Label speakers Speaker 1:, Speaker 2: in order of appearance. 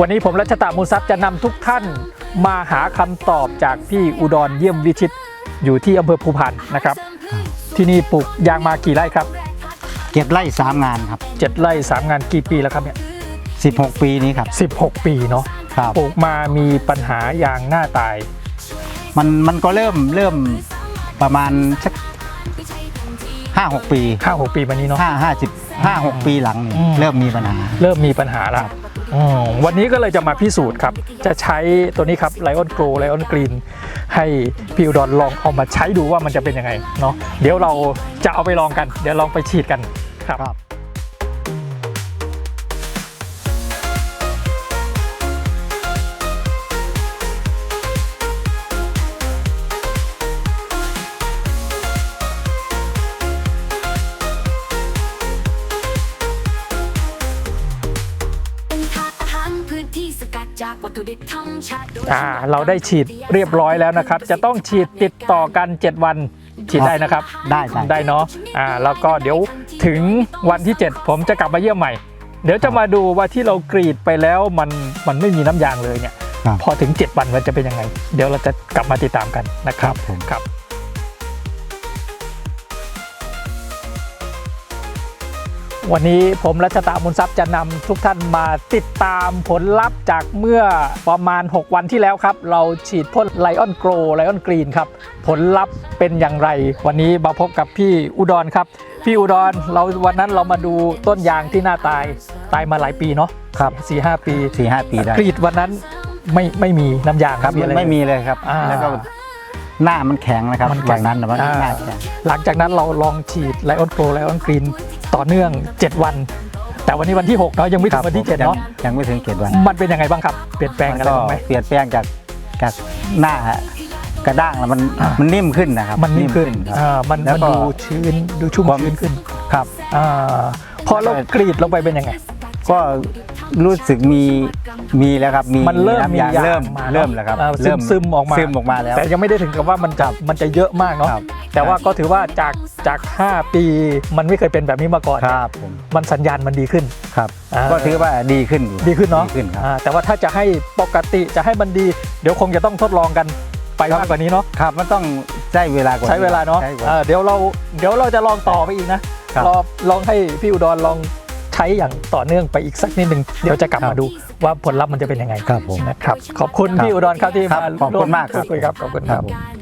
Speaker 1: วันนี้ผมรัชตะมูลทรัพย์จะนำทุกท่านมาหาคำตอบจากพี่อุดรเยี่ยมวิชิตอยู่ที่อำเภอภูพานนะครับ ที่นี่ปลูกยางมากี่ไร่ครับ
Speaker 2: เก็บไร่สามงานครับ
Speaker 1: เจ็ดไร่สามงานกี่ปีแล้วครับเนี่ย
Speaker 2: 16ปีนี้ครับ
Speaker 1: สิบหกปีเนาะ
Speaker 2: ครับ
Speaker 1: ปลูกมามีปัญหายางหน้าตาย
Speaker 2: มันมันก็เริ่มเริ่มประมาณสักห้าหกปี
Speaker 1: ห้าหกปีมานี้เนาะ
Speaker 2: ห้าห้าสิบห้าหกปีหลังนี่
Speaker 1: อืม
Speaker 2: เริ่มมีปัญหา
Speaker 1: เริ่มมีปัญหาแล้วอืม วันนี้ก็เลยจะมาพิสูจน์ครับ จะใช้ตัวนี้ครับไลออนโกลไลออนกรีนให้พิวดอนลองเอามาใช้ดูว่ามันจะเป็นยังไงเนาะเดี๋ยวเราจะเอาไปลองกัน เดี๋ยวลองไปฉีดกันครับ
Speaker 3: จากวัตถุดิบธรรมชาติโดย
Speaker 1: อ่าเราได้ฉีดเรียบร้อยแล้วนะครับ จะต้องฉีดติดต่อกัน 7 วันฉีดได้นะครับ
Speaker 2: ได้ได้
Speaker 1: ได้เนาะอ่าแล้วก็เดี๋ยวถึงวันที่ 7 ผมจะกลับมาเยี่ยมใหม่ เดี๋ยวจะมาดูว่าที่เรากรีดไปแล้วมันมันไม่มีน้ำยางเลยเนี่ย
Speaker 2: ครับ
Speaker 1: พอถึง 7 วันมันจะเป็นยังไง เดี๋ยวเราจะกลับมาติดตามกันนะครับ
Speaker 2: ครับผม
Speaker 1: ครับ วันนี้ผมรัชตามุนทรัพย์จะนำทุกท่านมาติดตามผลลัพธ์จากเมื่อประมาณ 6 วันที่แล้วครับ เราฉีดพ่นไลออนโกรไลออนกรีนครับ ผลลัพธ์เป็นอย่างไร วันนี้มาพบกับพี่อุดรครับ พี่อุดรเราวันนั้นเรามาดูต้นยางที่หน้าตายตายมาหลายปีเนาะ
Speaker 2: ครับ
Speaker 1: สี่ห้าปี
Speaker 2: สี่ห้าปีได้
Speaker 1: กรีดวันนั้นไม่ไม่มีน้ำยาง
Speaker 2: ครับ
Speaker 1: อะ
Speaker 2: มัน
Speaker 1: ร
Speaker 2: ไม่มีเลยครับ
Speaker 1: อ่า
Speaker 2: แล้วก็หน้ามันแข็งนะครับ
Speaker 1: มันแข็ง
Speaker 2: วันนั้นน่ะมัน
Speaker 1: อ่า
Speaker 2: หน้าแข็ง
Speaker 1: หลังจากนั้นเราลองฉีดไลออนโกรไลออนกรีน ต่อเนื่อง 7 วัน แต่วันนี้วันที่ 6 เนาะยังไม่ถึงวันที่7เนาะ
Speaker 2: ยังยังไม่ถึงเจ็ดวัน
Speaker 1: มันเป็นยังไงบ้างครับ เปลี่ยนแปลง
Speaker 2: มัน
Speaker 1: อะไร
Speaker 2: ก็
Speaker 1: บ้างไหม
Speaker 2: เปลี่ยนแปลงจากจากหน้าฮะกระด้างแล้วมัน
Speaker 1: อ่ามั
Speaker 2: มันนิ่มขึ้นนะครับ
Speaker 1: มันนิ่มขึ้น
Speaker 2: ครับ
Speaker 1: อ่ามัน
Speaker 2: แล้ว
Speaker 1: มัน
Speaker 2: ก็
Speaker 1: ดูชื้นดูชุ่ม
Speaker 2: ความ
Speaker 1: ชื้นขึ้น
Speaker 2: ครับ
Speaker 1: อ่าพอเรากรีดลงไปเป็นยังไง
Speaker 2: ก็รู้สึกมีมีแล้วครับมี
Speaker 1: มันเริ่มมี
Speaker 2: น้ำยาง
Speaker 1: ยาง
Speaker 2: เริ่ม
Speaker 1: มาเนอะ
Speaker 2: เริ่มแล้วครับ
Speaker 1: อ่า
Speaker 2: เริ่ม
Speaker 1: ซึมๆออกมา
Speaker 2: ซึมออกมาแล้ว
Speaker 1: แต่ยังไม่ได้ถึงกับว่ามันจะมันจะเยอะมากเนาะ
Speaker 2: ครับ
Speaker 1: แต่ว่าก็ถือว่าจากจาก 5 ปีมันไม่เคยเป็นแบบนี้มาก่อน
Speaker 2: ครับผม
Speaker 1: มันสัญญาณมันดีขึ้น
Speaker 2: ครับ
Speaker 1: อ่า
Speaker 2: ก็ถือว่าดีขึ้นอยู่
Speaker 1: ดีขึ้นเนาะ
Speaker 2: ดีขึ้นครับ
Speaker 1: อ่าแต่ว่าถ้าจะให้ปกติจะให้มันดี เดี๋ยวคงจะต้องทดลองกันไป
Speaker 2: ครับ
Speaker 1: มากกว่านี้เนาะ
Speaker 2: ครับมันต้องใช้เวลากว่า
Speaker 1: ใช้เวลาเนาะ
Speaker 2: ใช้วล
Speaker 1: อ่าเดี๋ยวเราเดี๋ยวเราจะลองต่อไปอีกนะครับรอลองให้พี่อุดรลองใช้อย่างต่อเนื่องไปอีกสักนิดหนึ่งเดี๋ยวจะกลับ
Speaker 2: ครับ
Speaker 1: มาดูว่าผลลัพธ์มันจะเป็นยังไง
Speaker 2: ครับผม
Speaker 1: นะครับขอบคุณ
Speaker 2: ครับ
Speaker 1: พี่อุดรครับที่
Speaker 2: ครับ
Speaker 1: มา
Speaker 2: ขอบคุณ
Speaker 1: ร่ว
Speaker 2: มากครับ
Speaker 1: พูดคุยครับขอบคุณครับ
Speaker 2: ผม